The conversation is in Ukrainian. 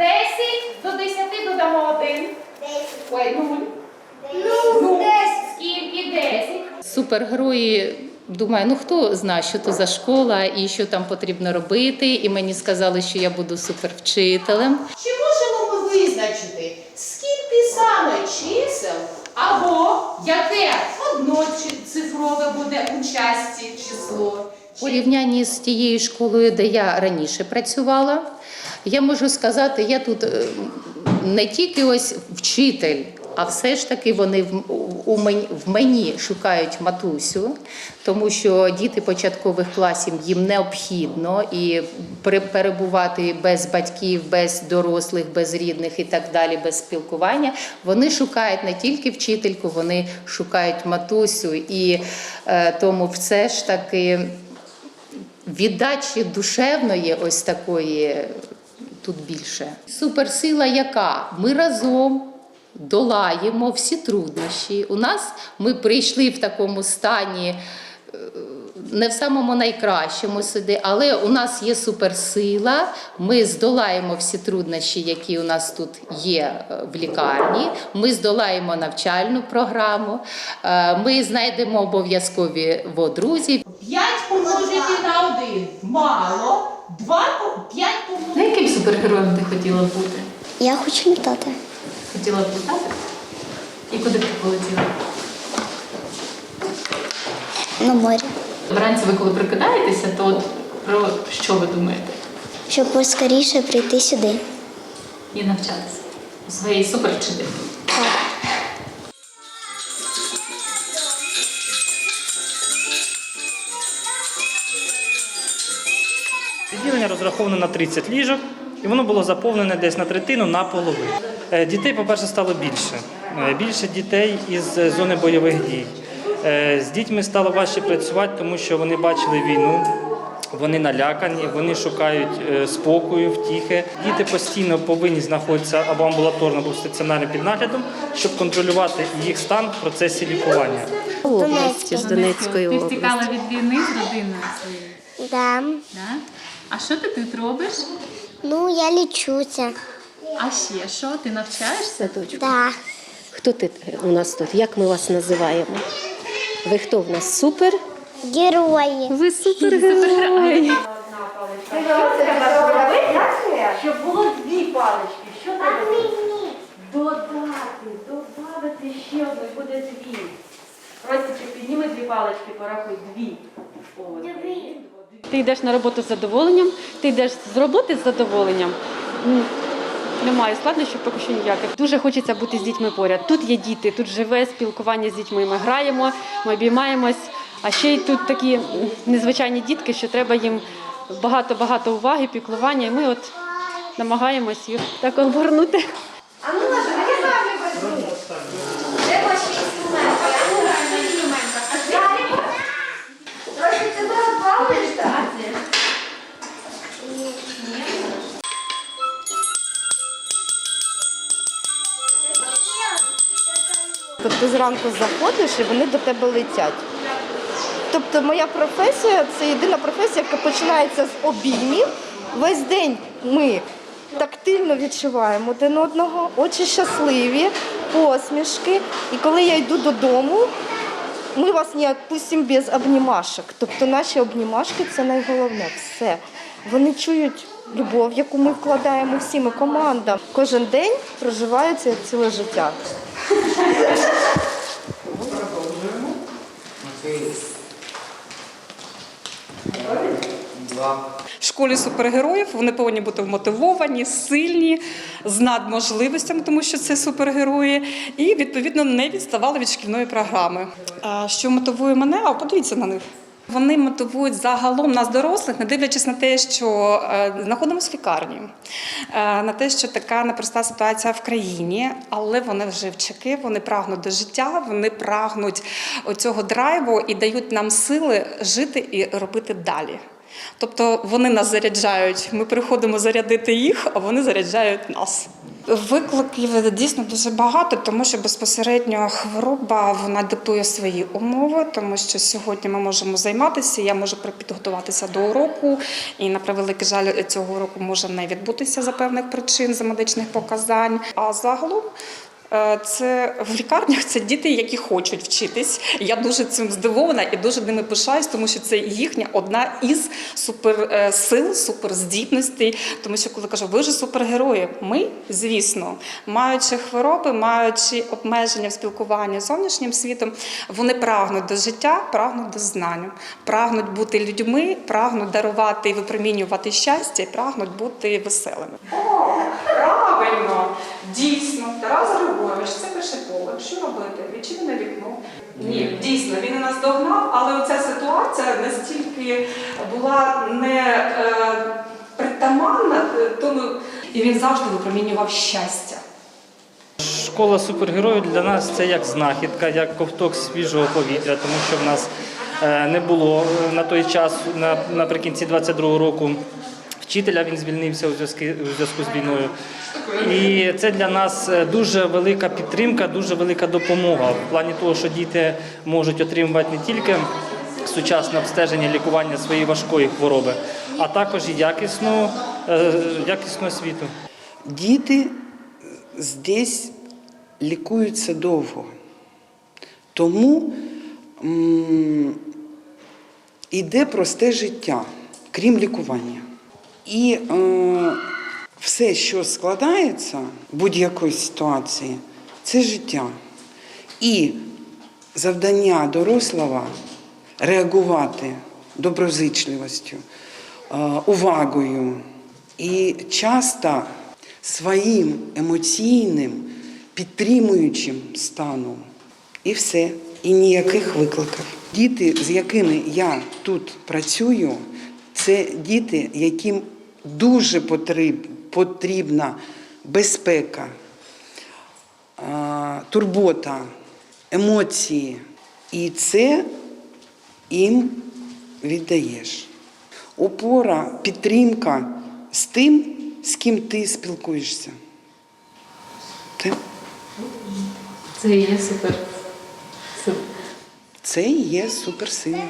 10 до 10 додамо 1. Ой, 0. Ну, десь. Скільки? 10. Супергерої. Думаю, ну хто знає, що то за школа і що там потрібно робити. І мені сказали, що я буду супервчителем. Чи можемо ми визначити, скільки саме чисел або яке одноцифрове буде у часті число? Порівнянні з тією школою, де я раніше працювала, я можу сказати, я тут е, не тільки ось вчитель, а все ж таки вони в, мені, шукають матусю, тому що діти початкових класів їм необхідно і пере- перебувати без батьків, без дорослих, без рідних і так далі, без спілкування. Вони шукають не тільки вчительку, вони шукають матусю, і е, тому все ж таки віддачі душевної, ось такої тут більше. Суперсила яка? Ми разом. Долаємо всі труднощі. У нас ми прийшли в такому стані, е, не в самому найкращому сиди, але у нас є суперсила. Ми здолаємо всі труднощі, які у нас тут є е, в лікарні. Ми здолаємо навчальну програму. е, Ми знайдемо обов'язкові друзів. 5 помножити на 1 мало, 2 по 5 помножити. Яким супергероєм ти хотіла б бути? Я хочу літати. Хотіла б літати? І куди б ти полетіла? На морі. Вранці ви коли прокидаєтеся, то от про що ви думаєте? Щоб поскоріше прийти сюди. І навчатися у своєї супервчительки. Відділення розраховане на 30 ліжок, і воно було заповнене десь на третину на половину. Е, Дітей, по-перше, стало більше. Е, Більше дітей із е, зони бойових дій. З дітьми стало важче працювати, тому що вони бачили війну. Вони налякані, вони шукають спокою, втіхи. Діти постійно повинні знаходитися або амбулаторно, або стаціонарно під наглядом, щоб контролювати їх стан в процесі лікування. області, з Донецької Ти втікала від війни з родиною своєю. Да. Да? А що ти тут робиш? Ну, я лічуся. А ще що? Ти навчаєшся? Садочку. Да. Хто ти у нас тут? Як ми вас називаємо? Ви хто в нас? Супер? Герої. Ви супергерої. Щоб було дві палички. Що треба? Додати, додати ще одну і буде дві. Ростічок, підніми дві палички, порахуй дві. Один, Ти йдеш на роботу з задоволенням, ти йдеш з роботи з задоволенням. Немає складнощів поки що ніяких. Дуже хочеться бути з дітьми поряд. Тут є діти, тут живе спілкування з дітьми. Ми граємо, ми обіймаємось. А ще й тут такі незвичайні дітки, що треба їм багато-багато уваги, піклування. І ми от намагаємось їх так обгорнути. Тобто зранку заходиш і вони до тебе летять. Тобто моя професія це єдина професія, яка починається з обіймів. Весь день ми тактильно відчуваємо один одного, очі щасливі, посмішки. І коли я йду додому, ми вас не відпустимо без обнімашок. Тобто наші обнімашки це найголовне все. Вони чують любов, яку ми вкладаємо всі, ми команда. Кожен день проживається ціле життя. В школі супергероїв вони повинні бути вмотивовані, сильні, з надможливостями, тому що це супергерої, і відповідно не відставали від шкільної програми. Що мотивує мене? А подивіться на них. Вони мотивують загалом нас, дорослих, не дивлячись на те, що е, знаходимося в лікарні, е, на те, що така непроста ситуація в країні, але вони вживчики, вони прагнуть до життя, вони прагнуть цього драйву і дають нам сили жити і робити далі. Тобто вони нас заряджають. Ми приходимо зарядити їх, а вони заряджають нас. Викликів дійсно дуже багато, тому що безпосередньо хвороба вона диктує свої умови, тому що сьогодні ми можемо займатися. Я можу підготуватися до уроку, і на превеликий жаль, цього уроку може не відбутися за певних причин, за медичних показань. А загалом. Е, Це в лікарнях це діти, які хочуть вчитись. Я дуже цим здивована і дуже ними пишаюсь, тому що це їхня одна із суперсил, суперздібностей. Тому що коли кажу, ви ж супергерої, ми, звісно, маючи хвороби, маючи обмеження в спілкуванні з зовнішнім світом, вони прагнуть до життя, прагнуть до знань, прагнуть бути людьми, прагнуть дарувати і випромінювати щастя, і прагнуть бути веселими. Правильно, дійсно, Тарас Григорович, це перше поле. Що робити? Відчинене вікно. Ні, дійсно, він і нас догнав, але оця ситуація настільки була не е, притаманна, е, тому і він завжди випромінював щастя. Школа супергероїв для нас це як знахідка, як ковток свіжого повітря, тому що в нас е, не було е, на той час, наприкінці 22-го року. Вчителя він звільнився у зв'язку у зв'язку з війною. І це для нас е, дуже велика підтримка, дуже велика допомога в плані того, що діти можуть отримувати не тільки сучасне обстеження, лікування своєї важкої хвороби, а також і якісну, е, якісну освіту. Діти здесь лікуються довго. Тому іде просте життя, крім лікування. І е, все, що складається в будь-якої ситуації, це життя. І завдання дорослого реагувати доброзичливістю, е, увагою і часто своїм емоційним підтримуючим станом. І все, і ніяких викликів. Діти, з якими я тут працюю, це діти, яким дуже потрібна безпека, турбота, емоції. І це їм віддаєш. Опора, підтримка з тим, з ким ти спілкуєшся. Це, Це і є супер. супер. це і є суперсила.